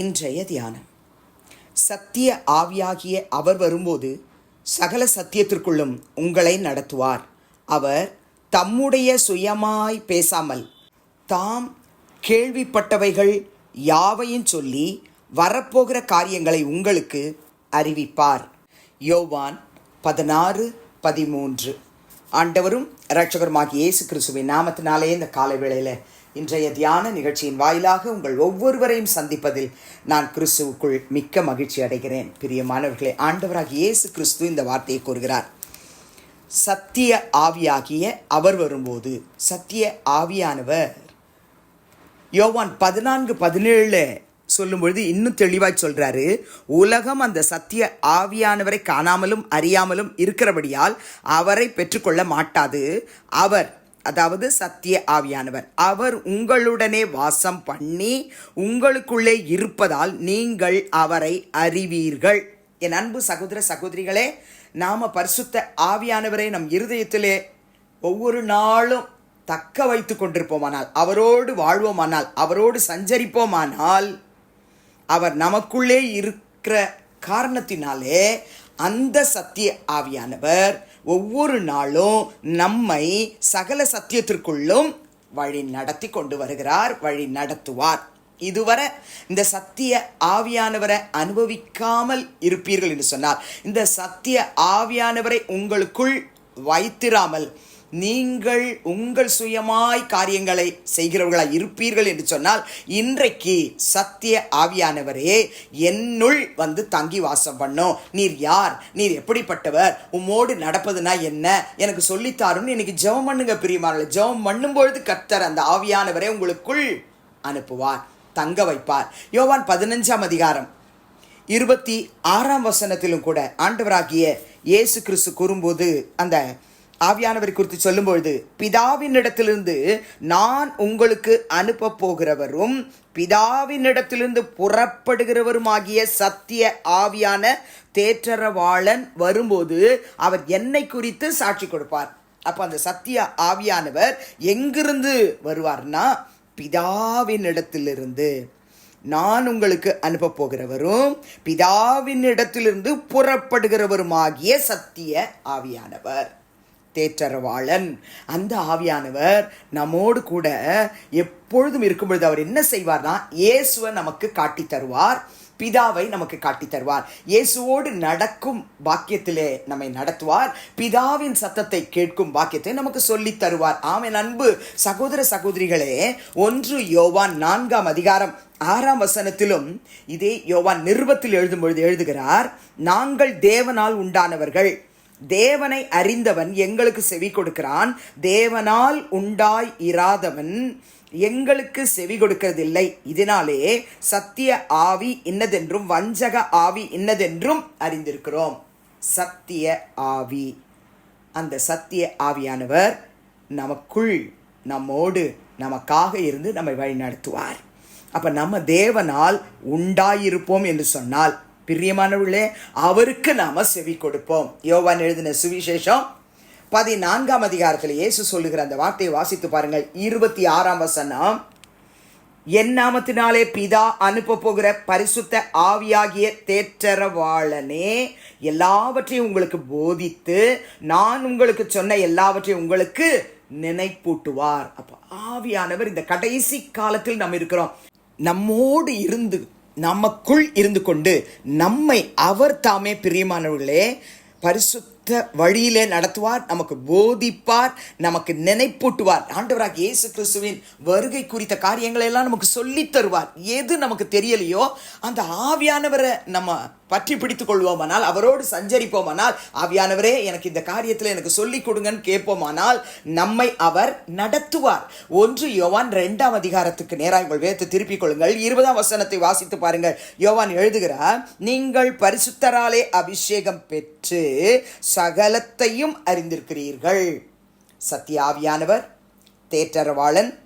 இன்றைய தியானம். சத்திய ஆவியாகிய அவர் வரும்போது சகல சத்தியத்திற்குள்ளும் உங்களை நடத்துவார். அவர் தம்முடைய சுயமாய் பேசாமல் தாம் கேள்விப்பட்டவைகள் யாவையும் சொல்லி வரப்போகிற காரியங்களை உங்களுக்கு அறிவிப்பார். யோவான் பதினாறு பதிமூன்று. ஆண்டவரும் இரட்சகருமாகிய இயேசு கிறிஸ்துவின் நாமத்தினாலே இந்த காலை வேளையில் இன்றைய தியான நிகழ்ச்சியின் வாயிலாக உங்கள் ஒவ்வொருவரையும் சந்திப்பதில் நான் கிறிஸ்துவுக்குள் மிக்க மகிழ்ச்சி அடைகிறேன். பிரியமானவர்களே ஆண்டவராக இயேசு கிறிஸ்து இந்த வார்த்தையை கூறுகிறார். சத்திய ஆவியாகிய அவர் வரும்போது சத்திய ஆவியானவர். யோவான் பதினான்கு பதினேழுல சொல்லும் பொழுது இன்னும் தெளிவாய் சொல்றாரு உலகம் அந்த சத்திய ஆவியானவரை காணாமலும் அறியாமலும் இருக்கிறபடியால் அவரை பெற்றுக்கொள்ள மாட்டாது. அவர் அதாவது சத்திய ஆவியானவர். அவர் உங்களுடனே வாசம் பண்ணி உங்களுக்குள்ளே இருப்பதால் நீங்கள் அவரை அறிவீர்கள். என் அன்பு சகோதர சகோதரிகளே நாம் பரிசுத்த ஆவியானவரை நம் இருதயத்திலே ஒவ்வொரு நாளும் தக்க வைத்து கொண்டிருப்போமானால் அவரோடு வாழ்வோமானால் அவரோடு சஞ்சரிப்போமானால் அவர் நமக்குள்ளே இருக்கிற காரணத்தினாலே அந்த சத்திய ஆவியானவர் ஒவ்வொரு நாளும் நம்மை சகல சத்தியத்திற்குள்ளும் வழி நடத்தி கொண்டு வருகிறார் வழி நடத்துவார். இதுவரை இந்த சத்திய ஆவியானவரை அனுபவிக்காமல் இருப்பீர்கள் என்று சொன்னார். இந்த சத்திய ஆவியானவரை உங்களுக்குள் வைத்திராமல் நீங்கள் உங்கள் சுயமாய் காரியங்களை செய்கிறவர்களாய் இருப்பீர்கள் என்று சொன்னால் இன்றைக்கு சத்திய ஆவியானவரே என்னுள் வந்து தங்கி வாசம் பண்ணும். நீர் யார்? நீர் எப்படிப்பட்டவர்? உம்மோடு நடப்பதுனா என்ன? எனக்கு சொல்லித்தாருன்னு இன்னைக்கு ஜெபம் பண்ணுங்க பிரியமான ஜெபம் பண்ணும்பொழுது கர்த்தர் அந்த ஆவியானவரை உங்களுக்குள் அனுப்புவார் தங்க வைப்பார். யோவான் பதினஞ்சாம் அதிகாரம் இருபத்தி ஆறாம் வசனத்திலும் கூட ஆண்டவராகிய இயேசு கிறிஸ்து கூறும்போது அந்த ஆவியானவர் குறித்து சொல்லும்பொழுது பிதாவினிடத்திலிருந்து நான் உங்களுக்கு அனுப்ப போகிறவரும் பிதாவினிடத்திலிருந்து புறப்படுகிறவருமாகிய சத்திய ஆவியான தேற்றரவாளன் வரும்போது அவர் என்னை குறித்து சாட்சி கொடுப்பார். அப்போ அந்த சத்திய ஆவியானவர் எங்கிருந்து வருவார்னா பிதாவினிடத்திலிருந்து நான் உங்களுக்கு அனுப்ப போகிறவரும் பிதாவின் இடத்திலிருந்து புறப்படுகிறவருமாகிய சத்திய ஆவியானவர். தேற்றரவாளன் அந்த ஆவியானவர் நம்மோடு கூட எப்பொழுதும் இருக்கும் பொழுது அவர் என்ன செய்வார்னா இயேசுவை நமக்கு காட்டி தருவார் பிதாவை நமக்கு காட்டி தருவார். இயேசுவோடு நடக்கும் பாக்கியத்திலே நம்மை நடத்துவார் பிதாவின் சத்தத்தை கேட்கும் பாக்கியத்தை நமக்கு சொல்லித் தருவார். ஆமன் அன்பு சகோதர சகோதரிகளே ஒன்று யோவான் நான்காம் அதிகாரம் ஆறாம் வசனத்திலும் இதே யோவான் நிருபத்தில் எழுதும் பொழுது எழுதுகிறார் நாங்கள் தேவனால் உண்டானவர்கள் தேவனை அறிந்தவன் எங்களுக்கு செவி கொடுக்கிறான். தேவனால் உண்டாய் இராதவன் எங்களுக்கு செவி கொடுக்கிறதில்லை. இதனாலே சத்திய ஆவி இன்னதென்றும் வஞ்சக ஆவி இன்னதென்றும் அறிந்திருக்கிறோம். சத்திய ஆவி. அந்த சத்திய ஆவியானவர் நமக்குள் நம்மோடு நமக்காக இருந்து நம்மை வழிநடத்துவார். அப்போ நம்ம தேவனால் உண்டாயிருப்போம் என்று சொன்னால் பிரியமானவர்களே அவருக்கு நாம செவி கொடுப்போம். யோவான் எழுதின சுவிசேஷம் பதினான்காம் அதிகாரத்தில் இயேசு சொல்லுகிற அந்த வார்த்தையை வாசித்து பாருங்கள். இருபத்தி ஆறாம் வசனம். என் நாமத்தினாலே பிதா அனுப்ப போகிற பரிசுத்த ஆவியாகிய தேற்றரவாளனே எல்லாவற்றையும் உங்களுக்கு போதித்து நான் உங்களுக்கு சொன்ன எல்லாவற்றையும் உங்களுக்கு நினைப்பூட்டுவார். அப்போ ஆவியானவர் இந்த கடைசி காலத்தில் நம்ம இருக்கிறோம். நம்மோடு இருந்து நமக்குள் இருந்து கொண்டு நம்மை அவர் தாமே பிரியமானவர்களே பரிசுத்த வழியிலே நடத்துவார் நமக்கு போதிப்பார் நமக்கு நினைப்பூட்டுவார். ஆண்டவராக இயேசு கிறிஸ்துவின் வருகை குறித்த காரியங்களை எல்லாம் நமக்கு சொல்லித் தருவார். எது நமக்கு தெரியலையோ அந்த ஆவியானவரை நம்ம பற்றி பிடித்துக் கொள்வோமானால் அவரோடு சஞ்சரிப்போமானால் ஆவியானவரே எனக்கு இந்த காரியத்தில் எனக்கு சொல்லிக் கொடுங்கன்னு கேட்போமானால் நம்மை அவர் நடத்துவார். ஒன்று யோவான் ரெண்டாம் அதிகாரத்துக்கு நேராக உங்கள் வேதத்தை திருப்பிக் கொள்ளுங்கள். இருபதாம் வசனத்தை வாசித்து பாருங்கள். யோவான் எழுதுகிறார் நீங்கள் பரிசுத்தராலே அபிஷேகம் பெற்று சகலத்தையும் அறிந்திருக்கிறீர்கள். சத்தியாவியானவர் தேற்றரவாளன்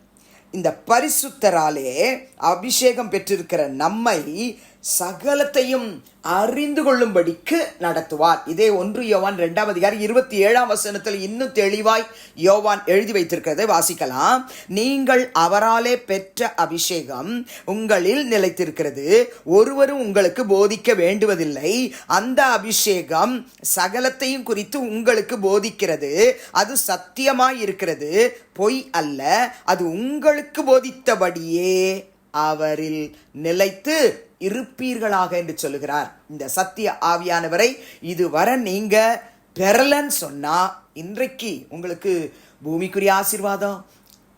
இந்த பரிசுத்தராலே அபிஷேகம் பெற்றிருக்கிற நம்மை சகலத்தையும் அறிந்து கொள்ளும்படிக்கு நடத்துவார். இதே ஒன்று யோவான் ரெண்டாம் அதிகாரம் இருபத்தி ஏழாம் வசனத்தில் இன்னும் தெளிவாய் யோவான் எழுதி வைத்திருக்கிறதை வாசிக்கலாம். நீங்கள் அவராலே பெற்ற அபிஷேகம் உங்களில் நிலைத்திருக்கிறது. ஒருவரும் உங்களுக்கு போதிக்க வேண்டுவதில்லை. அந்த அபிஷேகம் சகலத்தையும் குறித்து உங்களுக்கு போதிக்கிறது. அது சத்தியமாய் இருக்கிறது. பொய் அல்ல. அது உங்களுக்கு போதித்தபடியே அவரில் நிலைத்து இருப்பீர்களாக என்று சொல்லுகிறார். இந்த சத்திய ஆவியானவரை இதுவரை நீங்க பெறலன்னு சொன்னா இன்றைக்கு உங்களுக்கு பூமிக்குரிய ஆசீர்வாதம்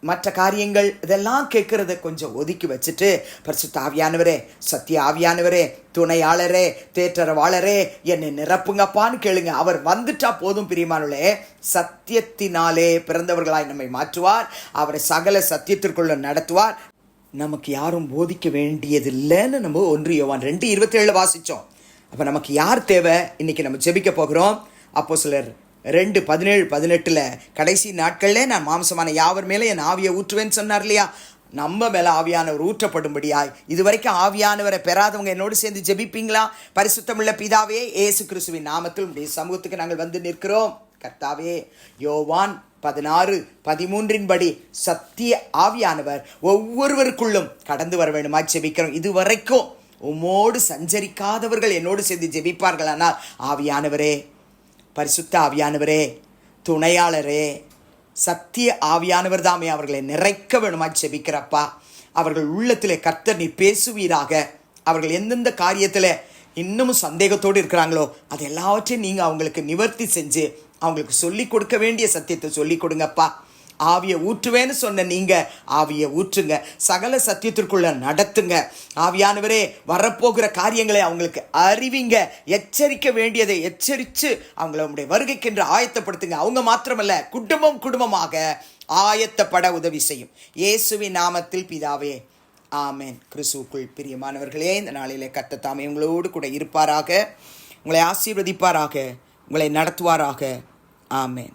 மற்ற காரியங்கள் இதெல்லாம் கேட்கறத கொஞ்சம் ஒதுக்கி வச்சுட்டு பரிசுத்த ஆவியானவரே சத்திய ஆவியானவரே துணையாளரே தேற்றரவாளரே என்னை நிரப்புங்கப்பான்னு கேளுங்க. அவர் வந்துட்டா போதும் பிரியமானவளே சத்தியத்தினாலே பிறந்தவர்களாய் நம்மை மாற்றுவார். அவரை சகல சத்தியத்திற்குள்ள நடத்துவார். நமக்கு யாரும் போதிக்க வேண்டியதில்லைன்னு நம்ம ஒன்று யோவான் ரெண்டு இருபத்தேழு வாசித்தோம் அப்போ நமக்கு யார் தேவை? இன்றைக்கி நம்ம ஜெபிக்க போகிறோம். அப்போ சிலர் ரெண்டு பதினேழு பதினெட்டில் கடைசி நாட்களில் நான் மாம்சமான யாவர் மேலே என் ஆவியை ஊற்றுவேன்னு சொன்னார் இல்லையா? நம்ம மேலே ஆவியானவர் ஊற்றப்படும்படியாய் இதுவரைக்கும் ஆவியானவரை பெறாதவங்க என்னோடு சேர்ந்து ஜெபிப்பீங்களா? பரிசுத்தமுள்ள பிதாவே ஏசு கிறிஸ்துவின் நாமத்தில் உடைய சமூகத்துக்கு நாங்கள் வந்து நிற்கிறோம். கர்த்தாவே யோவான் பதினாறு பதிமூன்றின்படி சத்திய ஆவியானவர் ஒவ்வொருவருக்குள்ளும் கடந்து வர வேண்டுமா ஜெபிக்கிறோம். இதுவரைக்கும் உம்மோடு சஞ்சரிக்காதவர்கள் என்னோடு சேர்ந்து ஜெபிப்பார்களானால் ஆவியானவரே பரிசுத்த ஆவியானவரே துணையாளரே சத்திய ஆவியானவர் தாமே அவர்களை நிறைக்க வேணுமா ஜெபிக்கிறப்பா. அவர்கள் உள்ளத்திலே கர்த்தர் நீ பேசுவீராக. அவர்கள் எந்தெந்த காரியத்தில் இன்னமும் சந்தேகத்தோடு இருக்கிறாங்களோ அது எல்லாவற்றையும் நீங்கள் அவங்களுக்கு நிவர்த்தி செஞ்சு அவங்களுக்கு சொல்லி கொடுக்க வேண்டிய சத்தியத்தை சொல்லி கொடுங்கப்பா. ஆவியை ஊற்றுவேன்னு சொன்ன நீங்கள் ஆவியை ஊற்றுங்க. சகல சத்தியத்திற்குள்ள நடத்துங்க. ஆவியானவரே வரப்போகிற காரியங்களை அவங்களுக்கு அறிவிங்க. எச்சரிக்க வேண்டியதை எச்சரித்து அவங்கள உங்களுடைய வருகைக்கென்று ஆயத்தப்படுத்துங்க. அவங்க மாத்திரமல்ல குடும்பம் குடும்பமாக ஆயத்தப்பட உதவி செய்யும். இயேசுவின் நாமத்தில் பிதாவே ஆமேன். கிறிஸ்துவுக்குள் பிரியமானவர்களே இந்த நாளிலே கத்த தாமே உங்களோடு கூட இருப்பாராக. உங்களை ஆசீர்வதிப்பாராக. உங்களை நடத்துவாராக. ஆமேன்